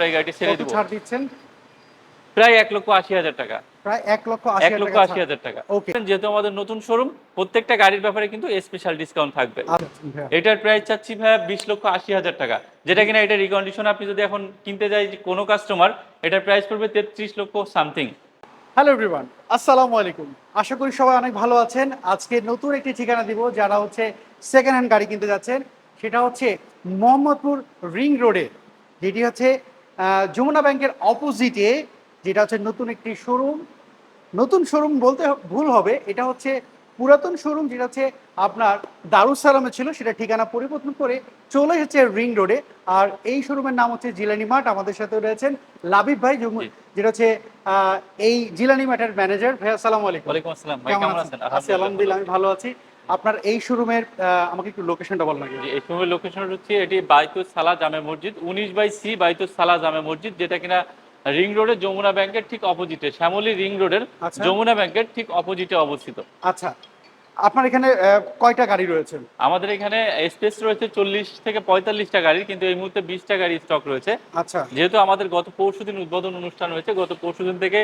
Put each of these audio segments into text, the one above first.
আমরা এই গাড়িটি ছেড়ে দেবো। ছাড় দিচ্ছেন? প্রায় এক লক্ষ আশি হাজার টাকা। প্রায় এক লক্ষ এক লক্ষ আশি হাজার টাকা। Okay. যেহেতু আমাদের নতুন শোরুম প্রত্যেকটা গাড়ির ব্যাপারে কিন্তু স্পেশাল ডিসকাউন্ট থাকবে। আচ্ছা, এটার প্রাইস চাচ্ছি ভাইয়া বিশ লক্ষ আশি হাজার টাকা। যেটা কিনা এটা রিকন্ডিশন আপনি যদি এখন কিনতে যাই যে কোনো কাস্টমার এটার প্রাইস পড়বে তেত্রিশ লক্ষ সামথিং হ্যালো এভরিওয়ান আসসালামু আলাইকুম। আশা করি সবাই অনেক ভালো আছেন। আজকে নতুন একটি ঠিকানা দিব যারা হচ্ছে সেকেন্ড হ্যান্ড গাড়ি কিনতে যাচ্ছেন। সেটা হচ্ছে মোহাম্মদপুর রিং রোডে। যেটি হচ্ছে যমুনা ব্যাংকের অপোজিটে, যেটা হচ্ছে নতুন একটি শোরুম, নতুন শোরুম বলতে ভুল হবে, এটা হচ্ছে পুরাতন শোরুম যেটা হচ্ছে আপনার দারুসালামে ছিল সেটা ঠিকানা পরিবর্তন করে চলে এসেছে রিং রোডে। আর এই শোরুমের নাম হচ্ছে জিলানি মার্ট আমাদের সাথে রয়েছেন লাবিব ভাই যেটা হচ্ছে এই জিলানি মার্টের ম্যানেজার ভাই আসসালামু আলাইকুম। ওয়ালাইকুম আসসালাম। ভাই কেমন কেমন আছেন? আছেন? আছি আলহামদুলিল্লাহ আমি ভালো আছি। আপনার এই শোরুমের আমাকে একটু লোকেশনটা বল লাগে এই সময় লোকেশন হচ্ছে এটি বাইতুল সালা জামে মসজিদ উনিশ বাই সি বাইতুল সালা জামে মসজিদ যেটা কিনা রিং রোডের যমুনা ব্যাংকের ঠিক অপোজিটে শ্যামলী রিং রোডের আচ্ছা। যমুনা ব্যাংকের ঠিক অপোজিটে অবস্থিত। আচ্ছা। আপনার এখানে কয়টা গাড়ি রয়েছে? আমাদের এখানে স্পেস রয়েছে চল্লিশ থেকে পঁয়তাল্লিশটা গাড়ি কিন্তু এই মুহূর্তে বিশটা গাড়ি স্টক রয়েছে। আচ্ছা। যেহেতু আমাদের গত পরশুদিন উদ্বোধন অনুষ্ঠান হয়েছে গত পরশুদিন থেকে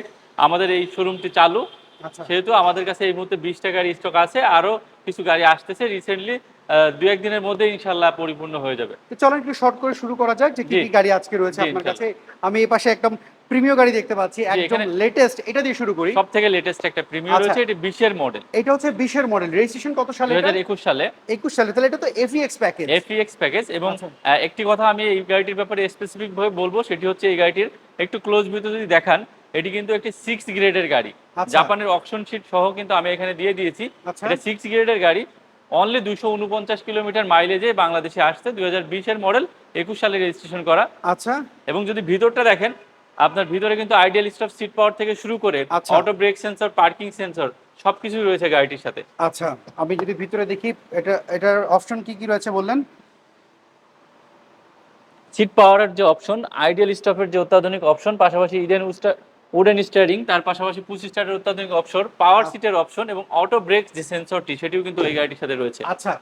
আমাদের এই শোরুমটি চালু। আচ্ছা। সেহেতু আমাদের কাছে এই মুহূর্তে বিশটা গাড়ি স্টক আছে আরও কিছু গাড়ি আসতেছে রিসেন্টলি দু একদিনের মধ্যে ইনশাল্লাহ পরিপূর্ণ হয়ে যাবে। তো চলো একটু শর্ট করে শুরু করা যাক যে কি কি গাড়ি আজকে রয়েছে আপনার কাছে। আমি এই পাশে একদম প্রিমিয় গাড়ি দেখতে পাচ্ছি একদম লেটেস্ট এটা দিয়ে শুরু করি। সব থেকে লেটেস্ট একটা প্রিমিয়াম আচ্ছা। রয়েছে এটি বিশের মডেল এটা হচ্ছে বিশের মডেল রেজিস্ট্রেশন কত সালে দুই হাজার একুশ সালে। একুশ সালে। তাহলে এটা তো এফিএক্স প্যাকেজ এফিএক্স প্যাকেজ এবং আচ্ছা। একটি কথা আমি এই গাড়িটির ব্যাপারে স্পেসিফিক ভাবে বলব সেটি হচ্ছে এই গাড়িটির একটু ক্লোজ ভিউ যদি দেখান এটি কিন্তু একটি সিক্স গ্রেডের গাড়ি। আচ্ছা। জাপানের অকশন শিট সহ কিন্তু আমি এখানে দিয়ে দিয়েছি। এটা সিক্স গ্রেডের গাড়ি। অনলি দুশো উনপঞ্চাশ কিলোমিটার মাইলেজে বাংলাদেশে আসছে দুই হাজার বিশের মডেল একুশ সালে রেজিস্ট্রেশন করা। আচ্ছা। এবং যদি ভিতরটা দেখেন আপনার ভিতরে কিন্তু আইডিয়াল স্টপ সিট পাওয়ার থেকে শুরু করে। Auto brake sensor parking sensor সবকিছু রয়েছে গাড়িটির সাথে। আচ্ছা আমি যদি ভিতরে দেখি এটা এটার অপশন কি কি রয়েছে বললেন? সিট পাওয়ারের যে অপশন আইডিয়াল স্টপের যে অত্যাধুনিক অপশন পাশাপাশি ইডেন উডেন স্টারিং তার পাশাপাশি পুশি স্টারের অত্যাধুনিক অপশন পাওয়ার সিটের অপশন এবং অটো ব্রেক যে সেন্সরটি সেটিও কিন্তু এই গাড়িটির সাথে রয়েছে। আচ্ছা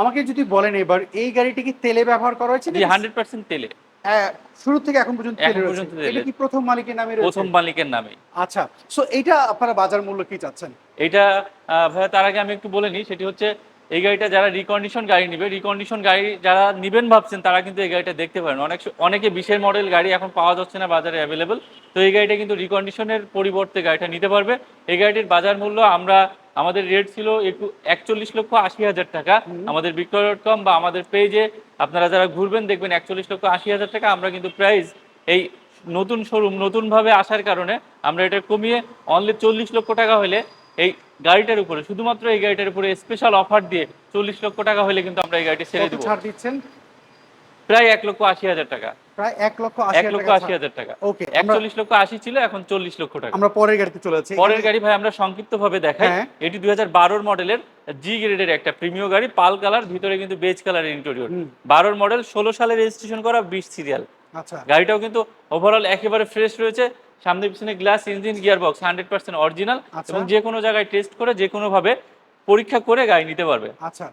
আমাকে যদি বলেন এবার এই গাড়িটি কি তেলে ব্যবহার করা হয়েছে হান্ড্রেড পার্সেন্ট তেলে। শুরু থেকে এখন পর্যন্ত। এটা কি প্রথম মালিকের নামে প্রথম মালিকের নামে। আচ্ছা সো এইটা আপনারা বাজার মূল্য কি চাচ্ছেন? এটা ভাইয়া তার আগে আমি একটু বলে নিই সেটি হচ্ছে এই গাড়িটা যারা রিকন্ডিশন গাড়ি নিবে রিকন্ডিশন গাড়ি যারা নিবেন ভাবছেন তারা কিন্তু এই গাড়িটা দেখতে পারেন। অনেক অনেকে বিশের মডেল গাড়ি এখন পাওয়া যাচ্ছে না বাজারে অ্যাভেলেবল তো এই গাড়িটা কিন্তু রিকন্ডিশনের পরিবর্তে গাড়িটা নিতে পারবে। এই গাড়িটির বাজার মূল্য আমরা আমাদের রেট ছিল একটু একচল্লিশ লক্ষ আশি হাজার টাকা। আমাদের বিক্রয় ডট কম বা আমাদের পেজে আপনারা যারা ঘুরবেন দেখবেন একচল্লিশ লক্ষ আশি হাজার টাকা। আমরা কিন্তু প্রাইস এই নতুন শোরুম নতুনভাবে আসার কারণে আমরা এটা কমিয়ে অনলি চল্লিশ লক্ষ টাকা হলে এই গাড়িটার উপরে শুধুমাত্র এই গাড়িটার উপরে স্পেশাল অফার দিয়ে চল্লিশ লক্ষ টাকা হলে কিন্তু আমরা এই গাড়িটি ছেড়ে কত দেবো। ছাড় দিচ্ছেন? প্রায় এক লক্ষ আশি হাজার টাকা। প্রায় এক লক্ষ এক লক্ষ আশি হাজার টাকা। ওকে একচল্লিশ লক্ষ আশি ছিল এখন চল্লিশ লক্ষ টাকা। আমরা পরের গাড়িতে চলে যাচ্ছি। পরের গাড়ি ভাই আমরা সংক্ষিপ্ত ভাবে দেখাই। হ্যাঁ। এটি দুই হাজার বারোর মডেলের জি গ্রেডের একটা প্রিমিয় গাড়ি পাল কালার ভিতরে কিন্তু বেজ কালার ইন্টেরিয়র বারোর মডেল ষোলো সালে রেজিস্ট্রেশন করা বিশ সিরিয়াল আচ্ছা। গাড়িটাও কিন্তু ওভারঅল একেবারে ফ্রেশ রয়েছে। সামনে পিছনে glass engine gear box hundred percent original. এবং যে কোনো জায়গায় টেস্ট করে যে কোনো ভাবে পরীক্ষা করে গাড়ি নিতে পারবে। আচ্ছা।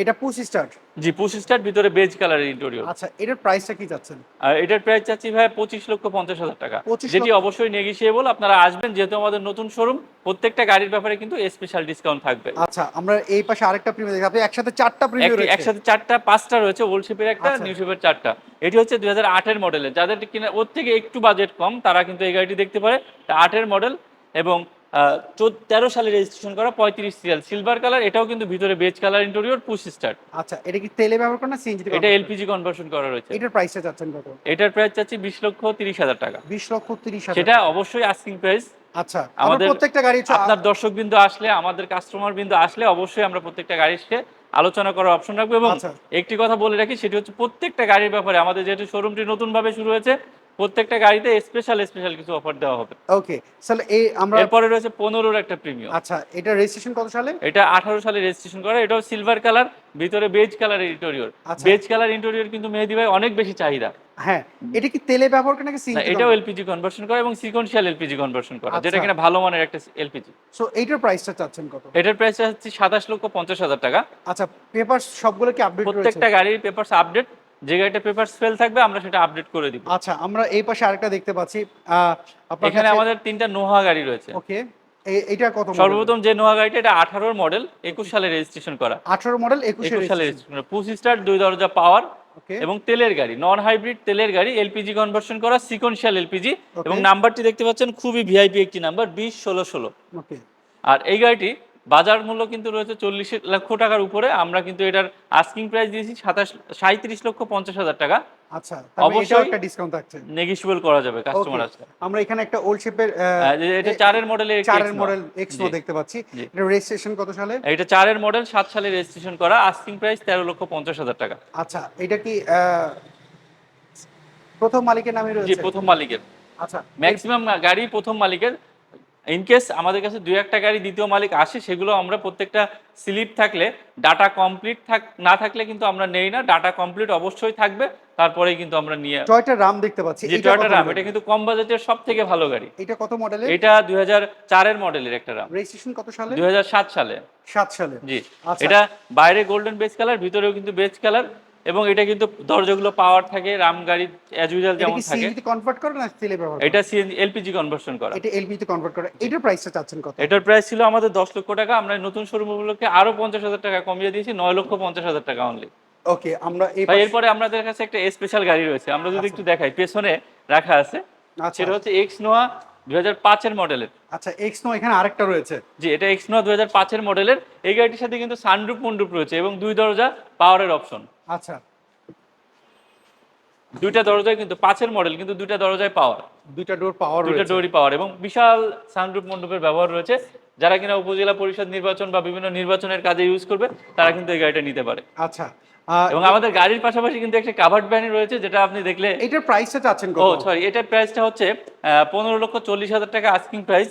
এটা পুশ স্টার্ট? জি পুশ স্টার ভিতরে বেজ কালারের ইন্টেরিয়র আচ্ছা এটার প্রাইসটা কি চাচ্ছেন? এটার প্রাইস চাচ্ছি ভাই পঁচিশ লক্ষ পঞ্চাশ হাজার টাকা। 25 যেটি অবশ্যই নেগিশিয়েবল আপনারা আসবেন যেহেতু আমাদের নতুন শোরুম প্রত্যেকটা গাড়ির ব্যাপারে কিন্তু স্পেশাল ডিসকাউন্ট থাকবে। আচ্ছা আমরা এই পাশে আরেকটা প্রিমিয়ার দেখি। আপনি একসাথে চারটা প্রিমিয়ার রয়েছে। একসাথে চারটা পাঁচটা রয়েছে ওল্ড শিপের একটা আচ্ছা। নিউ শিপের চারটা। এটি হচ্ছে দুই হাজার আটের মডেলের যাদের কিনা ওর থেকে একটু বাজেট কম তারা কিন্তু এই গাড়িটি দেখতে পারে। আটের মডেল এবং তেরো সালে রেজিস্ট্রেশন করা পঁয়ত্রিশ সিরিয়াল সিলভার কালার এটাও কিন্তু ভিতরে beige colour interior push start আচ্ছা এটা কি তেলে ব্যবহার সিএনজি এটা এলপিজি কনভার্সন করা? রয়েছে। এটার প্রাইসটা যাচ্ছেন কত? এটার প্রাইস চাচ্ছি বিশ লক্ষ তিরিশ হাজার টাকা। বিশ লক্ষ তিরিশ হাজার সেটা অবশ্যই আস্কিং প্রাইস আচ্ছা আমাদের প্রত্যেকটা গাড়ি আপনার দর্শক বিন্দু আসলে আমাদের কাস্টমার বিন্দু আসলে অবশ্যই আমরা প্রত্যেকটা গাড়ির সাথে আলোচনা করার অপশন রাখব। এবং আচ্ছা। একটি কথা বলে রাখি সেটি হচ্ছে প্রত্যেকটা গাড়ির ব্যাপারে আমাদের যেহেতু শোরুমটি নতুন ভাবে শুরু হয়েছে প্রত্যেকটা গাড়িতে স্পেশাল স্পেশাল কিছু অফার দেওয়া হবে। ওকে তাহলে এই আমরা এরপরে রয়েছে পনেরোর একটা প্রিমিয়াম আচ্ছা এটা রেজিস্ট্রেশন কত সালে? এটা আঠারো সালে রেজিস্ট্রেশন করা এটাও সিলভার কালার ভিতরে beige colour interior. Beige colour interior কিন্তু মেহেদি ভাই অনেক বেশি চাহিদা। হ্যাঁ এটা কি তেলে ব্যবহার করে নাকি না, সিএনজি এটাও এলপিজি কনভার্সন করা এবং সিকোয়েন্সিয়াল এলপিজি কনভার্সন করা যেটা আচ্ছা। কিনা ভালো মানের একটা এলপিজি সো এইটার প্রাইসটা চাচ্ছেন কত? এটার প্রাইস হচ্ছে সাতাশ লক্ষ পঞ্চাশ হাজার টাকা। আচ্ছা পেপার সবগুলো কি আপডেট প্রত্যেকটা গাড়ির পেপারস আপডেট যে গাড়িটা পেপার ফেল থাকবে আমরা সেটা আপডেট করে দিব। আচ্ছা আমরা এই পাশে আরেকটা দেখতে পাচ্ছি। এখানে আমাদের তিনটা নোহা গাড়ি রয়েছে। ওকে এটা কত সর্বপ্রথম যে গাড়িটা এটা আঠারোর মডেল একুশ সালে রেজিস্ট্রেশন করা। আঠারো মডেল একুশ সালে রেজিস্ট্রেশন পুশ স্টার দুই দরজা পাওয়ার এবং তেলের গাড়ি নন হাইব্রিড তেলের গাড়ি এলপিজি কনভার্সন করা সিকোয়েন্সিয়াল এলপিজি এবং নাম্বারটি দেখতে পাচ্ছেন খুবই ভিআইপি একটি নাম্বার বিশ ষোলো ষোলো। আর এই গাড়িটি বাজার মূল্য কিন্তু রয়েছে চল্লিশ লক্ষ টাকার উপরে। আমরা কিন্তু এটার আস্কিং প্রাইস দিয়েছি সাতাশ সাঁত্রিশ লক্ষ পঞ্চাশ হাজার টাকা। আচ্ছা অবশ্যই- একটা ডিসকাউন্ট থাকছে। নেগোশিয়েবল করা যাবে কাস্টমার আসলে। আমরা এখানে একটা ওল্ড শেপের এটা চারের মডেলের চারের মডেল দেখতে পাচ্ছি। এটা রেজিস্ট্রেশন কত সালে? এটা চারের মডেল সাত সালে রেজিস্ট্রেশন করা আস্কিং প্রাইস তেরো লক্ষ পঞ্চাশ হাজার টাকা। আচ্ছা এটা কি প্রথম মালিকের নামে রয়েছে? প্রথম মালিকের। আচ্ছা ম্যাক্সিমাম গাড়ি প্রথম মালিকের। ইনকেস আমাদের কাছে দুই একটা গাড়ি দ্বিতীয় মালিক আসে সেগুলো আমরা প্রত্যেকটা স্লিপ থাকলে ডাটা কমপ্লিট থাক না থাকলে কিন্তু আমরা নেই না ডাটা কমপ্লিট অবশ্যই থাকবে তারপরে কিন্তু আমরা নিয়ে টয়টা রাম দেখতে পাচ্ছি যে এটা টয়োটা রাম এটা কিন্তু কম বাজেটের সব থেকে ভালো গাড়ি। এটা কত মডেলের এটা দুই হাজার চারের মডেলের একটা রাম রেজিস্ট্রেশন কত সালে? দুই হাজার সাত সালে। সাত সালে। জি। আচ্ছা। এটা বাইরে গোল্ডেন বেজ কালার ভিতরেও কিন্তু বেজ কালার এবং এটা কিন্তু দরজাগুলো পাওয়ার থাকে রাম গাড়ি অ্যাজ ইউজুয়াল এটা যেমন থাকে। সিএনজি কনভার্ট করে না তেলে ব্যবহার এটা সিএনজি এলপিজি কনভার্সন করা। এটা এলপিজি তে কনভার্ট করে। এটার প্রাইসটা চাচ্ছেন কত? এটার প্রাইস ছিল আমাদের দশ লক্ষ টাকা আমরা নতুন শোরুম উপলক্ষে আরও পঞ্চাশ হাজার টাকা কমিয়ে দিয়েছি নয় লক্ষ পঞ্চাশ হাজার টাকা অনলি ওকে আমরা এই ভাই এরপরে আমাদের কাছে একটা স্পেশাল গাড়ি রয়েছে আমরা যদি একটু দেখাই পেছনে রাখা আছে। আচ্ছা। সেটা হচ্ছে এক্স নোয়া দুই হাজার পাঁচের মডেলের। আচ্ছা এক্সনো এখানে আরেকটা রয়েছে। জি এটা এক্স দুই হাজার পাঁচের মডেলের। এই গাড়িটির সাথে কিন্তু সানরুপ মন্ডুপ রয়েছে এবং দুই দরজা পাওয়ারের অপশন আচ্ছা। দুইটা দরজায় কিন্তু পাঁচের মডেল কিন্তু দুইটা দরজায় পাওয়ার দুইটা ডোর পাওয়ার দুইটা ডোরই পাওয়ার এবং বিশাল সানরুপ মণ্ডপের ব্যবহার রয়েছে। যারা কিনা উপজেলা পরিষদ নির্বাচন বা বিভিন্ন নির্বাচনের কাজে ইউজ করবে তারা কিন্তু এই গাড়িটা নিতে পারে। আচ্ছা এবং আমাদের গাড়ির পাশাপাশি কিন্তু একটা কাভার্ড ভ্যানই রয়েছে যেটা আপনি দেখলে এটার প্রাইসটা চাচ্ছেন ও সরি এটার প্রাইসটা হচ্ছে পনেরো লক্ষ চল্লিশ হাজার টাকা আস্কিং প্রাইস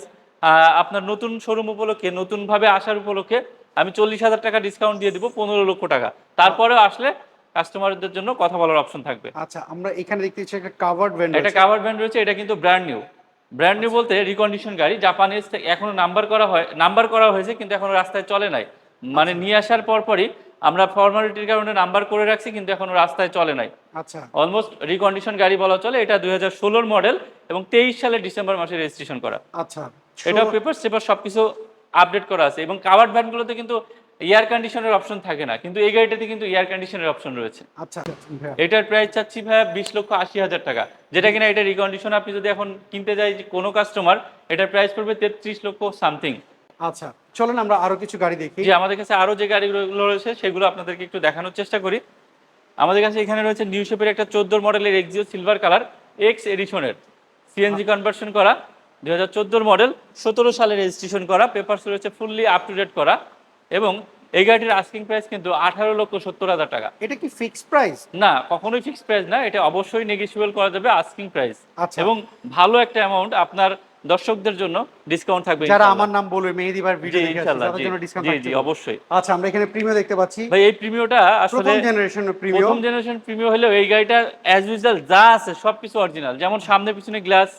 আপনার নতুন শোরুম উপলক্ষে নতুন ভাবে আসার উপলক্ষে আমি চল্লিশ হাজার টাকা ডিসকাউন্ট দিয়ে দিব পনেরো লক্ষ টাকা। তারপরেও আসলে কাস্টমারদের জন্য কথা বলার অপশন থাকবে। আচ্ছা আমরা এখানে দেখতে পাচ্ছি একটা কাভার্ড ভ্যান একটা কাভার ভ্যান রয়েছে এটা কিন্তু ব্র্যান্ড নিউ ব্র্যান্ড নিউ বলতে রিকন্ডিশন গাড়ি জাপানিজ এখনও নাম্বার করা হয় নাম্বার করা হয়েছে কিন্তু এখনও রাস্তায় চলে নাই। মানে নিয়ে আসার পরপরই আমরা ফর্মালিটির কারণে নাম্বার করে রাখছি কিন্তু এখনও রাস্তায় চলে নাই। আচ্ছা। অলমোস্ট রিকন্ডিশন গাড়ি বলা চলে এটা দুই হাজার ষোলোর মডেল এবং তেইশ সালের ডিসেম্বর মাসে রেজিস্ট্রেশন করা। আচ্ছা। এটা পেপার সেপার সবকিছু আপডেট করা আছে এবং কাভার্ড ভ্যানগুলোতে কিন্তু এয়ার কন্ডিশনের অপশন থাকে না। কিন্তু এই গাড়িটাতে কিন্তু এয়ার কন্ডিশনের অপশন রয়েছে। আচ্ছা এটার প্রাইস চাচ্ছি ভাইয়া বিশ লক্ষ আশি হাজার টাকা। যেটা কিনা এটা রিকন্ডিশন আপনি যদি এখন কিনতে যাই যে কোনো কাস্টমার এটার প্রাইস পড়বে তেত্রিশ লক্ষ সামথিং আচ্ছা চলেন আমরা আরও কিছু গাড়ি দেখি। আমাদের কাছে আরও যে গাড়িগুলো রয়েছে সেগুলো আপনাদেরকে একটু দেখানোর চেষ্টা করি। আমাদের কাছে এখানে রয়েছে নিউ শেপের একটা চোদ্দোর মডেলের এক্সিও সিলভার কালার এক্স এডিশনের সিএনজি কনভার্সন করা। দুই হাজার মডেল সতেরো সালে রেজিস্ট্রেশন করা পেপারস রয়েছে ফুললি আপ টু ডেট করা এবং এই গাড়িটির আস্কিং প্রাইস কিন্তু আঠারো লক্ষ সত্তর হাজার টাকা। এটা কি ফিক্সড প্রাইস না কখনোই ফিক্স প্রাইস না এটা অবশ্যই নেগোশিয়েবল করা যাবে আস্কিং প্রাইস আচ্ছা। এবং ভালো একটা অ্যামাউন্ট আপনার দর্শকদের জন্য ডিসকাউন্ট থাকবে যারা আমার নাম বলবে মেহেদিবার জি ভিডিও দেখে তাদের জন্য ডিসকাউন্ট জি জি অবশ্যই। আচ্ছা আমরা এখানে প্রিমিয় দেখতে পাচ্ছি। ভাই এই প্রিমিওটা আসলে প্রথম জেনারেশন প্রিমিয় প্রথম জেনারেশন প্রিমিয়াম হলেও এই গাড়িটা অ্যাজ ইউজুয়াল যা আছে সবকিছু অরিজিনাল যেমন সামনে পিছনে glass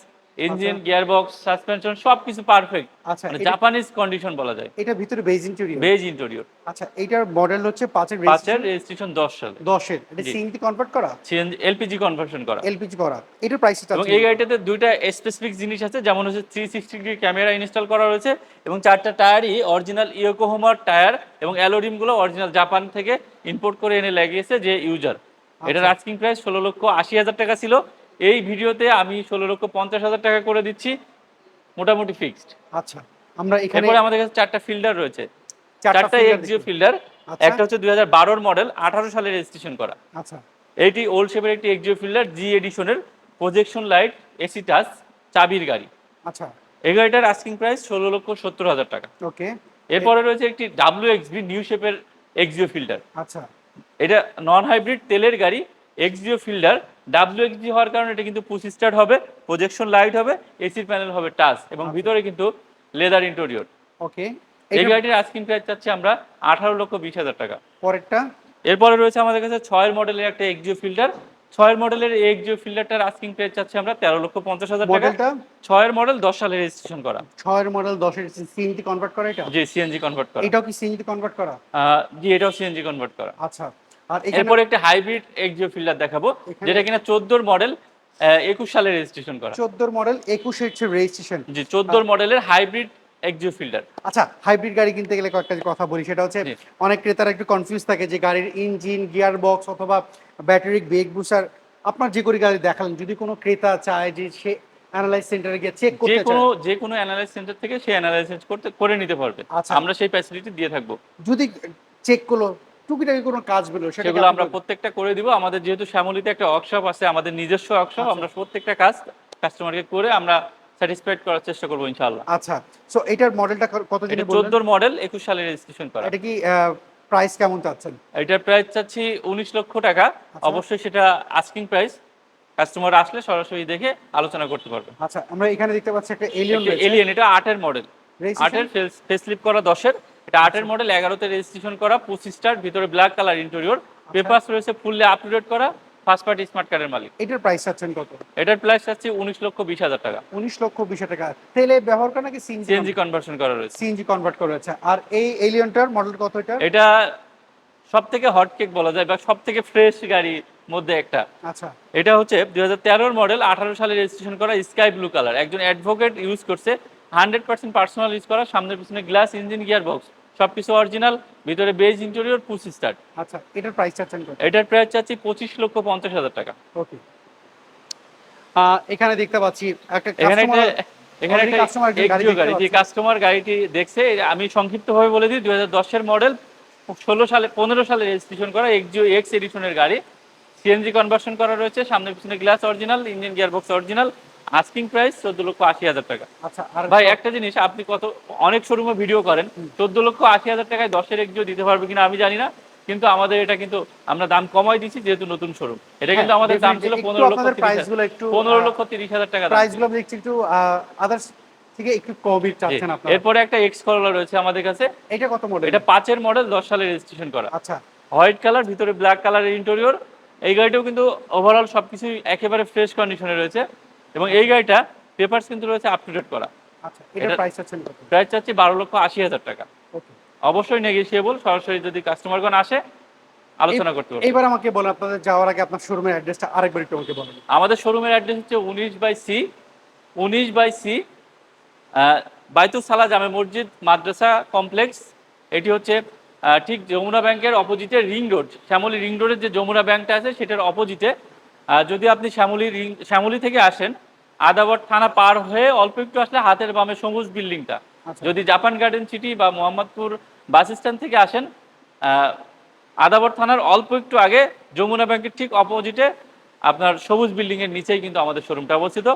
engine gear box suspension সবকিছু পারফেক্ট আচ্ছা মানে জাপানিজ কন্ডিশন বলা যায়। এটা ভিতরে বেজ ইন্টেরিয়র বেজ ইন্টেরিয়র আচ্ছা এটার মডেল হচ্ছে পাঁচের পাঁচের রেজিস্ট্রেশন দশ সালে। দশের। এটা সিএনজি কনভার্ট করা? সিএনজি এলপিজি কনভার্সন করা। এলপিজি করা। এটার প্রাইসটা এবং এই গাড়িটাতে দুইটা স্পেসিফিক জিনিস আছে যেমন হচ্ছে three sixty degree camera install করা রয়েছে এবং চারটা টায়ারই অরিজিনাল ইয়োকোহোমার টায়ার এবং অ্যালোরিমগুলো অরিজিনাল জাপান থেকে ইম্পোর্ট করে এনে লাগিয়েছে যে ইউজার এটার আস্কিং প্রাইস ষোলো লক্ষ আশি হাজার টাকা ছিল। এই ভিডিওতে আমি ষোলো লক্ষ পঞ্চাশ হাজার টাকা করে দিচ্ছি মোটামুটি ফিক্সড আচ্ছা আমরা এখানে এরপরে আমাদের কাছে চারটা ফিল্ডার রয়েছে। চারটা চারটা এক্সিও ফিল্ডার আচ্ছা। একটা হচ্ছে দুই হাজার বারোর মডেল আঠারো সালে রেজিস্ট্রেশন করা। আচ্ছা। এইটি ওল্ড শেপের একটি এক্সিও ফিল্ডার জি এডিশনের প্রজেকশন লাইট এসি টাচ চাবির গাড়ি। আচ্ছা। এই গাড়িটার আস্কিং প্রাইস ষোলো লক্ষ সত্তর হাজার টাকা। ওকে। এরপরে রয়েছে একটি ডাব্লিউ এক্সবি নিউ শেপের এক্সিও ফিল্ডার আচ্ছা। এটা নন হাইব্রিড তেলের গাড়ি এক্সিও ফিল্ডার ডাব্লিউ এক্সজি হওয়ার কারণে এটা কিন্তু পুশ স্টার্ট হবে প্রজেকশন লাইট হবে এসির প্যানেল হবে টাচ এবং ভিতরে কিন্তু লেদার ইন্টেরিয়র ওকে এই গাড়িটির আস্কিং প্রাইস চাচ্ছি আমরা আঠারো লক্ষ বিশ হাজার টাকা। পরেরটা? এরপরে রয়েছে আমাদের কাছে ছয়ের মডেলের একটা এক্সিও ফিল্টার ছয়ের মডেলের এক্সিও ফিল্টারটার আস্কিং প্রাইস চাচ্ছি আমরা তেরো লক্ষ পঞ্চাশ হাজার টাকা। মডেলটা ছয়ের মডেল দশ সালে রেজিস্ট্রেশন করা। ছয়ের মডেল দশের সিএনজি কনভার্ট করা এটা? জি সিএনজি কনভার্ট করা। এটাও কি সিএনজি কনভার্ট করা? জি এটাও সিএনজি কনভার্ট করা। আচ্ছা। এরপর একটা হাইব্রিড এক্সিও ফিল্ডার দেখাবো যেটা কিনা চোদ্দোর মডেল একুশ সালে রেজিস্ট্রেশন করা। চোদ্দোর মডেল একুশে হচ্ছে রেজিস্ট্রেশন জি চোদ্দোর মডেলের হাইব্রিড এক্সিও ফিল্ডার। আচ্ছা হাইব্রিড গাড়ি কিনতে গেলে কয়েকটা কথা বলি সেটা হচ্ছে অনেক ক্রেতারা একটু কনফিউজ থাকে যে গাড়ির ইঞ্জিন গিয়ার বক্স অথবা ব্যাটারি ব্রেক বুসার আপনার যে করে গাড়ি দেখালেন যদি কোনো ক্রেতা চায় যে সে অ্যানালাইজ সেন্টারে গিয়ে চেক যে করতে কোনো যে কোনো অ্যানালাইজ সেন্টার থেকে সেই অ্যানালাইসিস করতে করে নিতে পারবে। আচ্ছা। আমরা সেই ফ্যাসিলিটি দিয়ে থাকব। যদি চেক করল টুকিটাকি কোনো কাজ বেরো সেগুলো আমরা প্রত্যেকটা করে দিব। আমাদের যেহেতু শ্যামলিতে একটা ওয়ার্কশপ আছে আমাদের নিজস্ব ওয়ার্কশপ আচ্ছা। আমরা প্রত্যেকটা কাজ কাস্টমারকে করে আমরা স্যাটিসফাইড করার চেষ্টা করব ইনশাআল্লাহ। আচ্ছা সো এটার মডেলটা কত দিনে বললেন? চোদ্দোর মডেল একুশ সালে রেজিস্ট্রেশন করা। এটা কি প্রাইস কেমন চাচ্ছেন? এটার প্রাইস চাচ্ছি উনিশ লক্ষ টাকা। আচ্ছা। অবশ্যই সেটা আস্কিং প্রাইস কাস্টমার আসলে সরাসরি দেখে আলোচনা করতে পারবে। আচ্ছা আমরা এখানে দেখতে পাচ্ছি একটা এলিয়ন এলিয়েন এটা আটের মডেল? আটের ফেসলিপ করা দশের। এটা আটের মডেল এগারোতে রেজিস্ট্রেশন করা পঁচিশ স্টার ভিতরে ব্ল্যাক কালার ইন্টেরিয়র। পেপারস রয়েছে ফুললি আপ টু ডেট করা ফার্স্ট পার্টি স্মার্ট কার্ডের মালিক। এটার প্রাইস চাচ্ছেন কত? এটার প্রাইস চাচ্ছি উনিশ লক্ষ বিশ হাজার টাকা। উনিশ লক্ষ বিশ হাজার টাকা। তেলে ব্যবহার করে নাকি সিএনজি সিএনজি কনভার্সন করা রয়েছে। সিএনজি কনভার্ট করে আছে আর এই এলিয়নটার মডেল কত এটা? এটা সব থেকে হট কেক বলা যায় বা সব থেকে ফ্রেশ গাড়ির মধ্যে একটা। আচ্ছা। এটা হচ্ছে দুই হাজার তেরোর মডেল আঠারো সালে রেজিস্ট্রেশন করা স্কাই ব্লু কালার একজন অ্যাডভোকেট ইউজ করছে হান্ড্রেড পার্সেন্ট পার্সোনাল ইউজ করা সামনের পিছনে গ্লাস ইঞ্জিন গিয়ার বক্স সবকিছু অরিজিনাল ভিতরে বেজ ইন্টেরিয়র পুশ স্টার্ট আচ্ছা এটার প্রাইস চাচ্ছেন কত? এটার প্রাইস চাচ্ছি পঁচিশ লক্ষ পঞ্চাশ হাজার টাকা। ওকে এখানে দেখতে পাচ্ছি একটা কাস্টমার এখানে একটা এক্সিও গাড়ি যে কাস্টমার গাড়িটি দেখছে আমি সংক্ষিপ্তভাবে বলে দিই দুই হাজার দশের মডেল ষোলো সালে পনেরো সালে রেজিস্ট্রেশন করা এক্সিও এক্স এডিশনের গাড়ি। সিএনজি কনভার্সন করা রয়েছে সামনে পিছনে glass original engine gear box original asking price চোদ্দ লক্ষ আশি হাজার টাকা। আচ্ছা ভাই একটা জিনিস আপনি কত অনেক শোরুমে ভিডিও করেন চোদ্দ লক্ষ আশি হাজার টাকায় দশের এক্সিও দিতে পারবে কিনা আমি জানি না কিন্তু আমাদের এটা কিন্তু আমরা দাম কমাই দিচ্ছি যেহেতু নতুন শোরুম এটা কিন্তু হ্যাঁ, আমাদের দাম ছিল পনেরো লক্ষ পনেরো লক্ষ তিরিশ হাজার টাকা দাম প্রাইসগুলো দেখছি একটু আদার্স থেকে একটু কমই চাচ্ছেন আপনারা। এরপরে একটা এক্স করলা রয়েছে আমাদের কাছে। এটা কত মডেল এটা পাঁচের মডেল দশ সালে রেজিস্ট্রেশন করা। আচ্ছা। হোয়াইট কালার ভিতরে ব্ল্যাক কালারের ইন্টেরিয়র এই গাড়িটাও কিন্তু ওভারঅল সবকিছু একেবারে ফ্রেশ কন্ডিশনে রয়েছে। এবং এই গাড়িটা পেপারস কিন্তু রয়েছে আপ টু ডেট করা। আচ্ছা এটা- প্রাইস চাচ্ছেন কত? প্রাইস চাচ্ছি বারো লক্ষ আশি হাজার টাকা। ওকে। অবশ্যই নেগেশিয়েবল সরাসরি যদি কাস্টমারগণ আসে আলোচনা করতে পারবে। এইবার আমাকে বলেন আপনাদের যাওয়ার আগে আপনার শোরুমের অ্যাড্রেসটা আরেকবার একটু আমাকে বলেন। আমাদের শোরুমের অ্যাড্রেস হচ্ছে উনিশ বাই সি উনিশ বাই সি বাইতুল সালা জামে মসজিদ মাদ্রাসা কমপ্লেক্স এটি হচ্ছে ঠিক যমুনা ব্যাংকের অপোজিটে রিং রোড। শ্যামলী রিং রোডের যে যমুনা ব্যাংকটা আছে সেটার অপোজিটে যদি আপনি শ্যামলী রিং শ্যামলী থেকে আসেন আদাবর থানা পার হয়ে অল্প একটু আসলে হাতের বামে সবুজ বিল্ডিংটা। আচ্ছা। যদি জাপান গার্ডেন সিটি বা মোহাম্মদপুর বাস স্ট্যান্ড থেকে আসেন আদাবর থানার অল্প একটু আগে যমুনা ব্যাংকের ঠিক অপোজিটে আপনার সবুজ বিল্ডিং এর নিচেই কিন্তু আমাদের শোরুমটা অবস্থিত।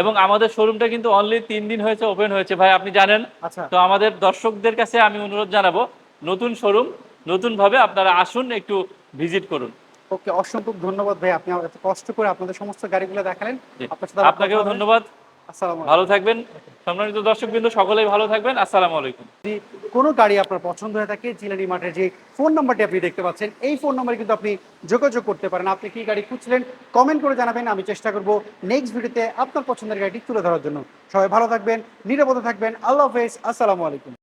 এবং আমাদের শোরুমটা কিন্তু অনলি তিন দিন হয়েছে ওপেন হয়েছে। ভাই আপনি জানেন? আচ্ছা। তো আমাদের দর্শকদের কাছে আমি অনুরোধ জানাব নতুন শোরুম নতুন ভাবে আপনারা আসুন একটু ভিজিট করুন। ওকে অসংখ্য ধন্যবাদ ভাই আপনি এত কষ্ট করে আপনাদের সমস্ত গাড়িগুলো দেখালেন। জি। আপনার সাথে আপনাকেও ধন্যবাদ। আসসালামু ভালো থাকবেন। সম্মানিত দর্শক বিন্দু সকলেই ভালো থাকবেন। আসসালামু আলাইকুম। যদি কোনো গাড়ি আপনার পছন্দ হয়ে থাকে জিলানি মাঠের যে ফোন নাম্বারটি আপনি দেখতে পাচ্ছেন এই ফোন নাম্বারে কিন্তু আপনি যোগাযোগ করতে পারেন। আপনি কি গাড়ি খুঁজছিলেন কমেন্ট করে জানাবেন। আমি চেষ্টা করব নেক্সট ভিডিওতে আপনার পছন্দের গাড়িটি তুলে ধরার জন্য। সবাই ভালো থাকবেন নিরাপদে থাকবেন। আল্লাহ হাফেজ। আসসালামু আলাইকুম।